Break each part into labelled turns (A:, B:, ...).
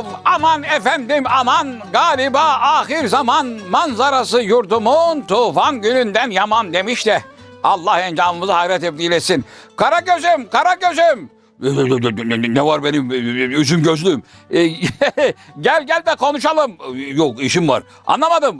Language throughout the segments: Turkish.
A: Of aman efendim aman galiba ahir zaman manzarası yurdumun tufan gününden yaman demiş de Allah encamımızı hayret eylesin. Kara gözüm, kara gözüm. Ne var benim üzüm gözlüğüm? E, gel gel de konuşalım. Yok işim var. Anlamadım.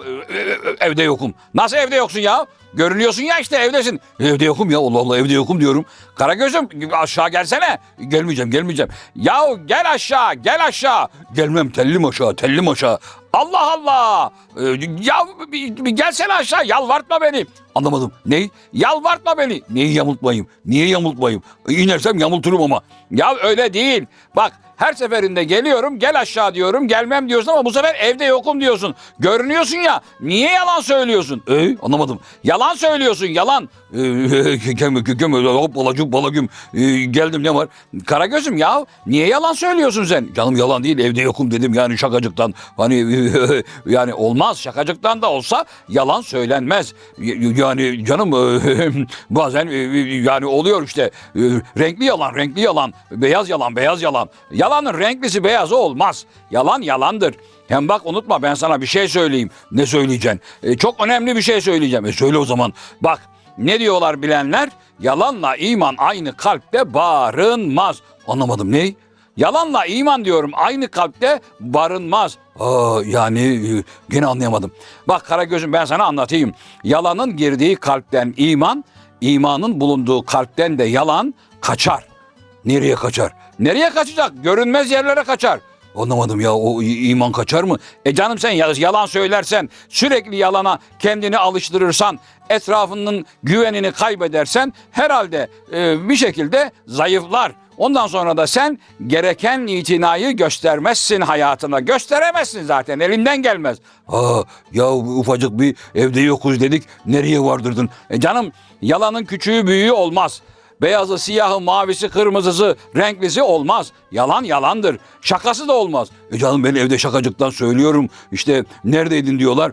A: E, Evde yokum. Nasıl evde yoksun ya? Görünüyorsun ya işte evdesin. Evde yokum ya Allah Allah evde yokum diyorum. Kara gözüm aşağı gelsene. Gelmeyeceğim gelmeyeceğim. Ya gel aşağı gel aşağı. Gelmem tellim aşağı tellim aşağı. Allah Allah. Ee, ya bir, bir gelsene aşağı yalvartma beni. Anlamadım. Ne? Yalvartma beni. Neyi yamultmayayım? Niye yamultmayayım? İnersem yamulturum ama. Ya öyle değil. Bak her seferinde geliyorum gel aşağı diyorum gelmem diyorsun ama bu sefer evde yokum diyorsun. Görünüyorsun ya niye yalan söylüyorsun? E, anlamadım. Yalan söylüyorsun yalan. E, kem, kem, hop balacuk balagüm E, geldim ne var? Karagözüm ya niye yalan söylüyorsun sen? Canım yalan değil evde yokum dedim yani şakacıktan. Hani yani olmaz şakacıktan da olsa yalan söylenmez. Yani canım bazen e, yani oluyor işte E, renkli yalan renkli yalan beyaz yalan beyaz yalan. Yalanın renklisi beyazı olmaz. Yalan yalandır. Hem bak unutma ben sana bir şey söyleyeyim. Ne söyleyeceksin? E, çok önemli bir şey söyleyeceğim. E, söyle o zaman. Bak ne diyorlar bilenler? Yalanla iman aynı kalpte barınmaz. Anlamadım ne? Yalanla iman diyorum aynı kalpte barınmaz. Aa, yani e, gene anlayamadım. Bak Karagöz'üm ben sana anlatayım. Yalanın girdiği kalpten iman, imanın bulunduğu kalpten de yalan kaçar. Nereye kaçar? Nereye kaçacak? Görünmez yerlere kaçar. Anlamadım ya o iman kaçar mı? E canım sen ya- yalan söylersen, sürekli yalana kendini alıştırırsan, etrafının güvenini kaybedersen herhalde e, bir şekilde zayıflar. Ondan sonra da sen gereken itinayı göstermezsin hayatına. Gösteremezsin zaten elinden gelmez. Aa, ya ufacık bir evde yokuz dedik nereye vardırdın? E canım yalanın küçüğü büyüğü olmaz. Beyazı, siyahı, mavisi, kırmızısı, renklisi olmaz. Yalan yalandır. Şakası da olmaz. E canım ben evde şakacıktan söylüyorum. İşte neredeydin diyorlar.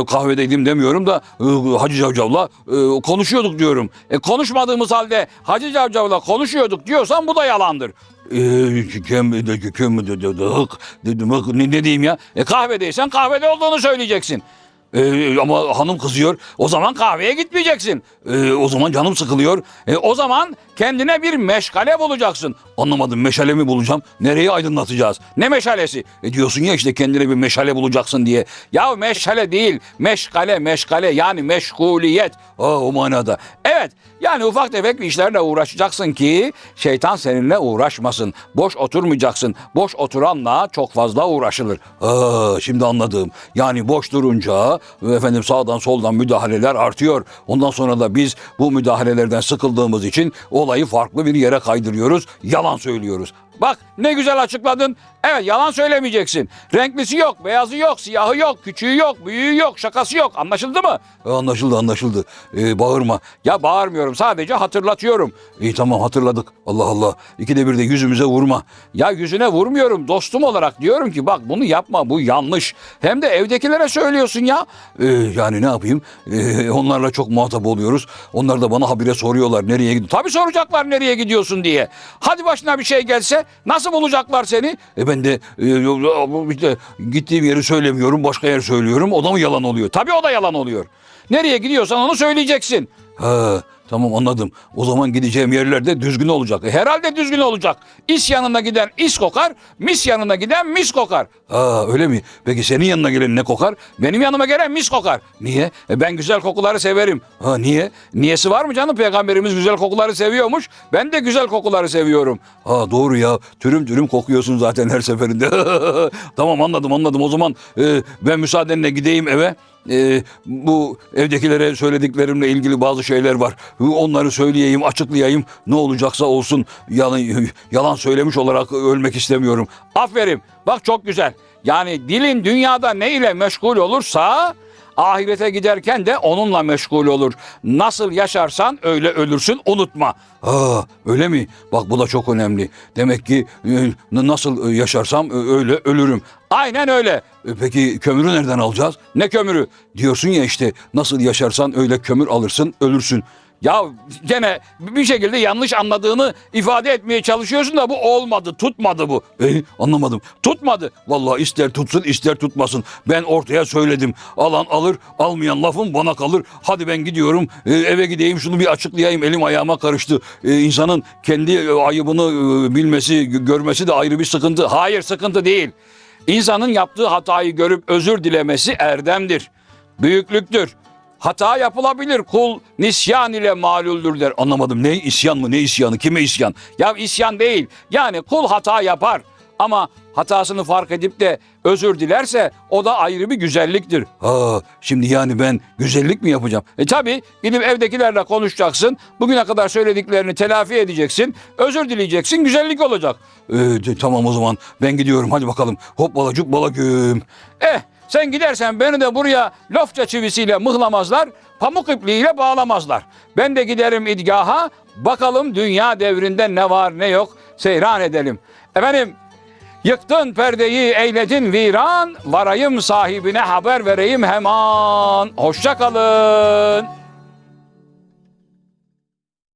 A: E, kahvedeydim demiyorum da e, Hacı Cavcav'la e, konuşuyorduk diyorum. E, konuşmadığımız halde Hacı Cavcav'la konuşuyorduk diyorsan bu da yalandır. E, ne, ne diyeyim ya? E, kahvedeysen kahvede olduğunu söyleyeceksin. Ee, ama hanım kızıyor. O zaman kahveye gitmeyeceksin. Ee, o zaman canım sıkılıyor. Ee, o zaman kendine bir meşgale bulacaksın. Anlamadım meşale mi bulacağım? Nereye aydınlatacağız? Ne meşalesi? E diyorsun ya işte kendine bir meşale bulacaksın diye. Ya meşale değil. Meşgale meşgale yani meşguliyet. Aa, o manada. Evet yani ufak tefek bir işlerle uğraşacaksın ki şeytan seninle uğraşmasın. Boş oturmayacaksın. Boş oturanla çok fazla uğraşılır. Aa, şimdi anladım. Yani boş durunca efendim sağdan soldan müdahaleler artıyor. Ondan sonra da biz bu müdahalelerden sıkıldığımız için olayı farklı bir yere kaydırıyoruz. Yalan söylüyoruz. Bak ne güzel açıkladın. Evet yalan söylemeyeceksin. Renklisi yok, beyazı yok, siyahı yok, küçüğü yok, büyüğü yok, şakası yok. Anlaşıldı mı? E, anlaşıldı anlaşıldı. Ee, bağırma. Ya bağırmıyorum sadece hatırlatıyorum. İyi tamam hatırladık. Allah Allah. İkide bir de yüzümüze vurma. Ya yüzüne vurmuyorum dostum olarak diyorum ki bak bunu yapma bu yanlış. Hem de evdekilere söylüyorsun ya. Ee, yani ne yapayım? Ee, onlarla çok muhatap oluyoruz. Onlar da bana habire soruyorlar nereye gidiyorsun. Tabii soracaklar nereye gidiyorsun diye. Hadi başına bir şey gelse nasıl bulacaklar seni? E ben de e, işte gittiğim yeri söylemiyorum başka yer söylüyorum. O da mı yalan oluyor? Tabii o da yalan oluyor. Nereye gidiyorsan onu söyleyeceksin. Ha, tamam anladım. O zaman gideceğim yerlerde düzgün olacak. E, herhalde düzgün olacak. İs yanına giden is kokar, mis yanına giden mis kokar. Ha, öyle mi? Peki senin yanına gelen ne kokar? Benim yanıma gelen mis kokar. Niye? E, ben güzel kokuları severim. Ha, niye? Niyesi var mı canım? Peygamberimiz güzel kokuları seviyormuş. Ben de güzel kokuları seviyorum. Ha, doğru ya. Türüm türüm kokuyorsun zaten her seferinde. tamam anladım anladım. O zaman e, ben müsaadenle gideyim eve. Ee, bu evdekilere söylediklerimle ilgili bazı şeyler var. Onları söyleyeyim, açıklayayım. Ne olacaksa olsun. Yalan, yalan söylemiş olarak ölmek istemiyorum. Aferin. Bak çok güzel. Yani dilin dünyada ne ile meşgul olursa ahirete giderken de onunla meşgul olur. Nasıl yaşarsan öyle ölürsün unutma. Aa, öyle mi? Bak bu da çok önemli. Demek ki e, nasıl yaşarsam e, öyle ölürüm. Aynen öyle. E, Peki kömürü nereden alacağız? Ne kömürü? Diyorsun ya işte nasıl yaşarsan öyle kömür alırsın ölürsün. Ya gene bir şekilde yanlış anladığını ifade etmeye çalışıyorsun da bu olmadı, tutmadı bu. E, anlamadım. Tutmadı. Vallahi ister tutsun ister tutmasın. Ben ortaya söyledim. Alan alır, almayan lafım bana kalır. Hadi ben gidiyorum, e, eve gideyim şunu bir açıklayayım. Elim ayağıma karıştı. E, insanın kendi e, ayıbını e, bilmesi, gö- görmesi de ayrı bir sıkıntı. Hayır sıkıntı değil. İnsanın yaptığı hatayı görüp özür dilemesi erdemdir. Büyüklüktür. Hata yapılabilir. Kul nisyan ile maluldür der. Anlamadım. Ne isyan mı? Ne isyanı? Kime isyan? Ya isyan değil. Yani kul hata yapar. Ama hatasını fark edip de özür dilerse o da ayrı bir güzelliktir. Ha, şimdi yani ben güzellik mi yapacağım? E tabi gidip evdekilerle konuşacaksın. Bugüne kadar söylediklerini telafi edeceksin. Özür dileyeceksin. Güzellik olacak. E, de- tamam o zaman ben gidiyorum. Hadi bakalım. Hoppala cuppala güm. Eh sen gidersen beni de buraya lofça çivisiyle mıhlamazlar, pamuk ipliğiyle bağlamazlar. Ben de giderim idgaha, bakalım dünya devrinde ne var ne yok seyran edelim. Efendim, yıktın perdeyi eyledin viran, varayım sahibine haber vereyim hemen. Hoşça kalın.